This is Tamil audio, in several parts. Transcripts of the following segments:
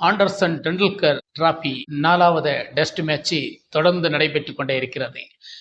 ஆண்டர்சன் டெண்டுல்கர் டிராபி நாலாவது டெஸ்ட் மேட்ச்சு தொடர்ந்து நடைபெற்று கொண்டே இருக்கிறது.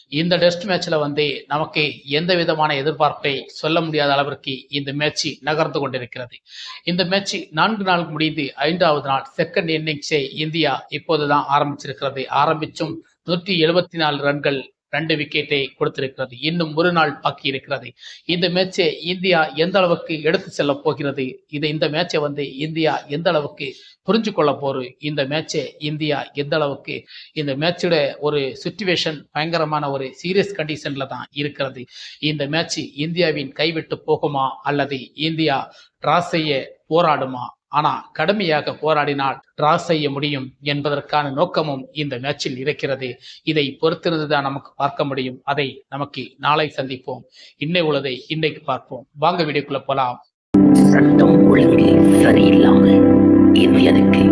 இந்த டெஸ்ட் மேட்ச்ல வந்து நமக்கு எந்த விதமான எதிர்பார்ப்பை சொல்ல முடியாத அளவிற்கு இந்த மேட்ச் நகர்ந்து கொண்டிருக்கிறது. இந்த மேட்ச் நான்கு நாள் முடிந்து ஐந்தாவது நாள் செகண்ட் இன்னிங்ஸை இந்தியா இப்போதுதான் ஆரம்பிச்சிருக்கிறது. ஆரம்பிச்சும் நூற்றி எழுபத்தி நாலு ரன்கள் ரெண்டு விக்கெட்டை கொடுத்திருக்கிறது. இன்னும் ஒரு நாள் பாக்கி இருக்கிறது. இந்த மேட்சை இந்தியா எந்த அளவுக்கு எடுத்து செல்ல போகிறது? இது இந்த மேட்சை வந்து இந்தியா எந்த அளவுக்கு புரிஞ்சு கொள்ள போரு இந்த மேட்சை இந்தியா எந்த அளவுக்கு இந்த மேட்சோட ஒரு சுச்சுவேஷன் பயங்கரமான ஒரு சீரியஸ் கண்டிஷன்ல தான் இருக்கிறது. இந்த மேட்ச் இந்தியாவின் கைவிட்டு போகுமா? அல்லது இந்தியா டிரா செய்ய போராடுமா? ஆனா கடுமையாக போராடினால் டிரா செய்ய முடியும் என்பதற்கான நோக்கமும் இந்த மேட்சில் இருக்கிறது. இதை பொறுத்திருந்துதான் நமக்கு பார்க்க முடியும். அதை நமக்கு நாளை சந்திப்போம். இன்னை உள்ளதை இன்னைக்கு பார்ப்போம். வாங்க வீடியோக்குள்ள போலாம். சட்டம் ஒழுங்கு சரியில்லாமல் இந்தியனுக்கு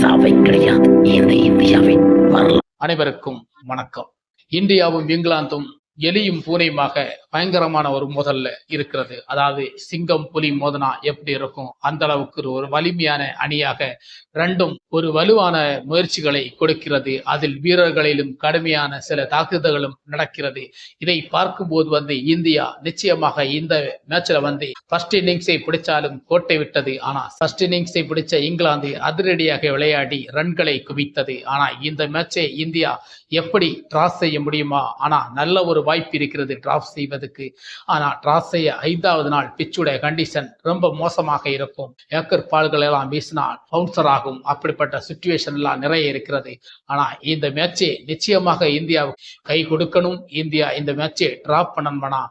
சாவை கிடையாது. இந்த இந்தியாவின் வரலாறு. அனைவருக்கும் வணக்கம். இந்தியாவும் இங்கிலாந்தும் எலியும் பூனையுமாக பயங்கரமான ஒரு மோதல்ல இருக்கிறது. அதாவது சிங்கம் புலி மோதனா எப்படி இருக்கும்? அந்த அளவுக்கு ஒரு வலிமையான அணியாக ரெண்டும் ஒரு வலுவான முயற்சிகளை கொடுக்கிறது. அதில் வீரர்களிலும் கடுமையான சில தாக்குதல்களும் நடக்கிறது. இதை பார்க்கும்போது வந்து இந்தியா நிச்சயமாக இந்த மேட்ச்ல வந்து ஃபர்ஸ்ட் இன்னிங்ஸை பிடிச்சாலும் கோட்டை விட்டது. ஆனா ஃபர்ஸ்ட் இன்னிங்ஸை பிடிச்ச இங்கிலாந்து அதிரடியாக விளையாடி ரன்களை குவித்தது. ஆனா இந்த மேட்சை இந்தியா எப்படி டிராஸ் செய்ய முடியுமா? ஆனா நல்ல ஒரு வாய்ப்பு இருக்கிறது. டிராப் செய்வது ஆனா டிராஸ் செய்ய ஐந்தாவது நாள் பிச்சுடைய கண்டிஷன் ரொம்ப மோசமாக இருக்கும். ஏக்கர் பால்கள் எல்லாம் வீசினால் பவுன்சர் ஆகும். அப்படிப்பட்ட சுச்சுவேஷன் எல்லாம் நிறைய இருக்கிறது. ஆனா இந்த மேட்சை நிச்சயமாக இந்தியாவுக்கு கை கொடுக்கணும். இந்தியா இந்த மேட்சை டிராப் பண்ணணும்னா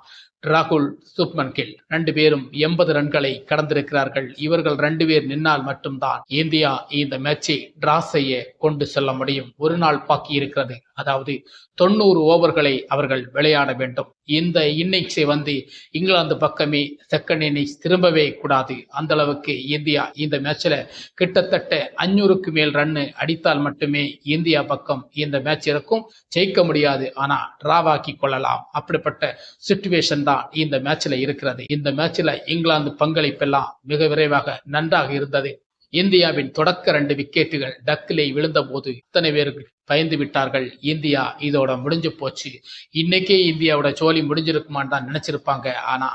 ராகுல் சுப்மன் கில் ரெண்டு பேரும் எண்பது ரன்களை கடந்திருக்கிறார்கள். இவர்கள் ரெண்டு பேர் நின்னால் மட்டும்தான் இந்தியா இந்த மேட்சை டிரா செய்ய கொண்டு செல்ல முடியும். ஒரு நாள் பாக்கி இருக்கிறது. அதாவது தொண்ணூறு ஓவர்களை அவர்கள் விளையாட வேண்டும். இந்த இன்னிங்ஸை வந்து இங்கிலாந்து பக்கமே செகண்ட் இன்னிங்ஸ் திரும்பவே கூடாது. அந்த அளவுக்கு இந்தியா இந்த மேட்ச்ல கிட்டத்தட்ட அஞ்சூறுக்கு மேல் ரன்னு அடித்தால் மட்டுமே இந்தியா பக்கம் இந்த மேட்ச் இருக்கும். ஜெயிக்க முடியாது. ஆனா டிராவாக்கி கொள்ளலாம். அப்படிப்பட்ட சுச்சுவேஷன் தான் தான் இந்த மேட்ச்ல இருக்கிறது. இந்த மேட்ச்ல இங்கிலாந்து பங்களிப்பெல்லாம் மிக விரைவாக நன்றாக இருந்தது. இந்தியாவின் தொடக்க ரெண்டு விக்கெட்டுகள் டக்கிலே விழுந்த போது இத்தனை பேர் பயந்து விட்டார்கள். இந்தியா இதோட முடிஞ்சு போச்சு. இன்னைக்கே இந்தியாவோட சோலி முடிஞ்சிருக்குமான்னு தான் நினைச்சிருப்பாங்க. ஆனா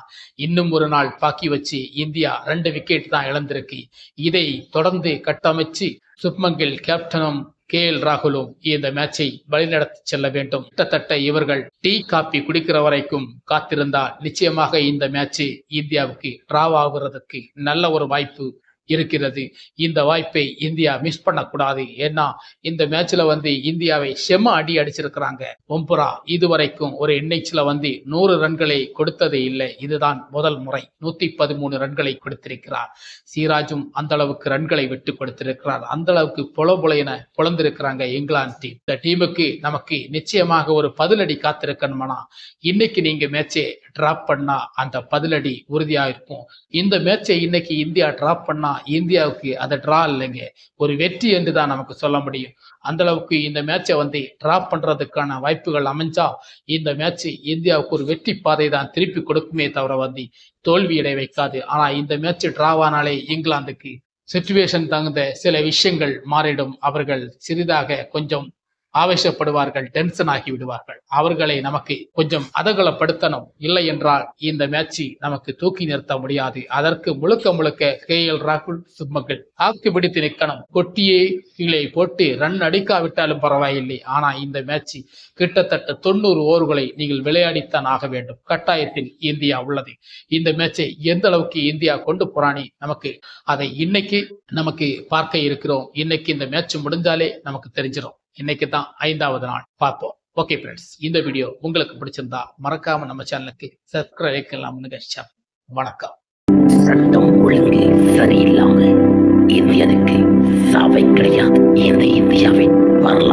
இன்னும் ஒரு நாள் பாக்கி வச்சு இந்தியா ரெண்டு விக்கெட் தான் இழந்திருக்கு. இதை தொடர்ந்து கட்டமைச்சு சுப்மங்கில் கேப்டனும் கே எல் ராகுலும் இந்த மேட்சை வழிநடத்தி செல்ல வேண்டும். கிட்டத்தட்ட இவர்கள் டீ காப்பி குடிக்கிற வரைக்கும் காத்திருந்தால் நிச்சயமாக இந்த மேட்ச் இந்தியாவுக்கு டிராவ் ஆகுறதுக்கு நல்ல ஒரு வாய்ப்பு இருக்கிறது. இந்த வாய்ப்பை இந்தியா மிஸ் பண்ணக்கூடாது. ஏன்னா இந்த மேட்ச்ல வந்து இந்தியாவை செம அடி அடிச்சிருக்கிறாங்க. ஒம்புரா இதுவரைக்கும் ஒரு இன்னிங்ஸ்ல வந்து நூறு ரன்களை கொடுத்ததே இல்லை. இதுதான் முதல் முறை. நூத்தி பதிமூணு ரன்களை கொடுத்திருக்கிறார். சீராஜும் அந்த அளவுக்கு ரன்களை விட்டு கொடுத்திருக்கிறார். அந்த அளவுக்கு புல புலையென புலந்திருக்கிறாங்க இங்கிலாந்து டீம் இந்த டீமுக்கு நமக்கு நிச்சயமாக ஒரு பதிலடி காத்திருக்கணுமானா? இன்னைக்கு நீங்க மேட்சே டிராப் பண்ணா அந்த பதிலடி உறுதியா இருக்கும். இந்த மேட்சை இன்னைக்கு இந்தியா டிராப் பண்ணா இந்தியாவுக்கு அந்த டிரா இல்லைங்க. ஒரு வெற்றி என்று தான் நமக்கு சொல்ல முடியும். அந்த அளவுக்கு இந்த மேட்சை வந்து டிராப் பண்றதுக்கான வாய்ப்புகள் அமைஞ்சா இந்த மேட்ச் இந்தியாவுக்கு ஒரு வெற்றி பாதை தான் திருப்பி கொடுக்குமே தவிர வந்து தோல்வியடை வைக்காது. ஆனா இந்த மேட்ச் டிராவானாலே இங்கிலாந்துக்கு சுச்சுவேஷன் தகுந்த சில விஷயங்கள் மாறிடும். அவர்கள் சிறிதாக கொஞ்சம் ஆவேசப்படுவார்கள் டென்ஷன் ஆகி விடுவார்கள். அவர்களை நமக்கு கொஞ்சம் அதகலப்படுத்தணும். இல்லை என்றால் இந்த மேட்ச் நமக்கு தூக்கி நிறுத்த முடியாது. அதற்கு முழுக்க முழுக்க கே எல் ராகுல் சுப்மகள் ஆக்கு பிடித்து நிற்கணும். கொட்டியே கீழே போட்டு ரன் அடிக்காவிட்டாலும் பரவாயில்லை. ஆனா இந்த மேட்ச் கிட்டத்தட்ட தொண்ணூறு ஓவர்களை நீங்கள் விளையாடித்தான் ஆக வேண்டும். கட்டாயத்தில் இந்தியா உள்ளது. இந்த மேட்சை எந்த அளவுக்கு இந்தியா கொண்டு போராணி நமக்கு அதை இன்னைக்கு நமக்கு பார்க்க இருக்கிறோம். இன்னைக்கு இந்த மேட்ச் முடிஞ்சாலே நமக்கு தெரிஞ்சிடும் இன்னைக்கு தான் ஐந்தாவது நாள். பார்ப்போம். ஓகே ஃப்ரெண்ட்ஸ் இந்த வீடியோ உங்களுக்கு பிடிச்சிருந்தா மறக்காம நம்ம சேனலுக்கு சப்ஸ்கிரைப் எல்லாம் நிகழ்ச்சியா வணக்கம். சட்டம் ஒழுங்கு சரியில்லாமல் இந்தியனுக்கு சாவை கிடையாது. இந்த இந்தியாவின் வரலாறு.